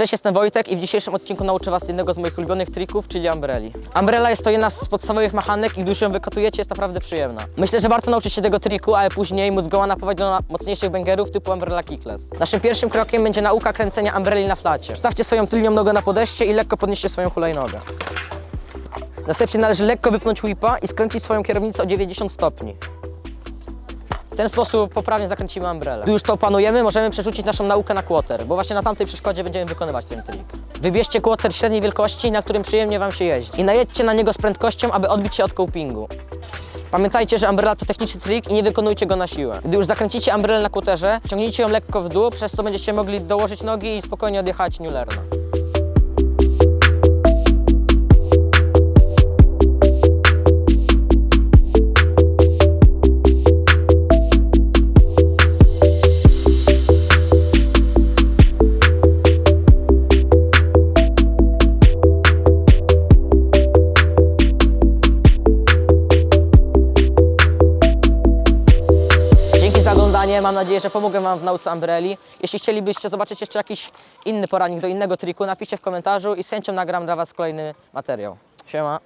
Cześć, jestem Wojtek i w dzisiejszym odcinku nauczę Was jednego z moich ulubionych trików, czyli umbrelli. Umbrella jest to jedna z podstawowych machanek i gdy już ją wykatujecie, jest naprawdę przyjemna. Myślę, że warto nauczyć się tego triku, ale później móc go napawać do mocniejszych bangerów typu umbrella kickless. Naszym pierwszym krokiem będzie nauka kręcenia umbrelli na flacie. Stawcie swoją tylnią nogę na podejście i lekko podnieście swoją hulajnogę. Następnie należy lekko wypnąć whipa i skręcić swoją kierownicę o 90 stopni. Ten sposób poprawnie zakręcimy umbrellę. Gdy już to opanujemy, możemy przerzucić naszą naukę na quarter, bo właśnie na tamtej przeszkodzie będziemy wykonywać ten trik. Wybierzcie quarter średniej wielkości, na którym przyjemnie Wam się jeździ i najedźcie na niego z prędkością, aby odbić się od copingu. Pamiętajcie, że umbrella to techniczny trik i nie wykonujcie go na siłę. Gdy już zakręcicie umbrellę na quarterze, ciągnijcie ją lekko w dół, przez co będziecie mogli dołożyć nogi i spokojnie odjechać New oglądanie, mam nadzieję, że pomogę Wam w nauce Umbrelli. Jeśli chcielibyście zobaczyć jeszcze jakiś inny poradnik do innego triku, napiszcie w komentarzu i z chęcią nagram dla Was kolejny materiał. Siema.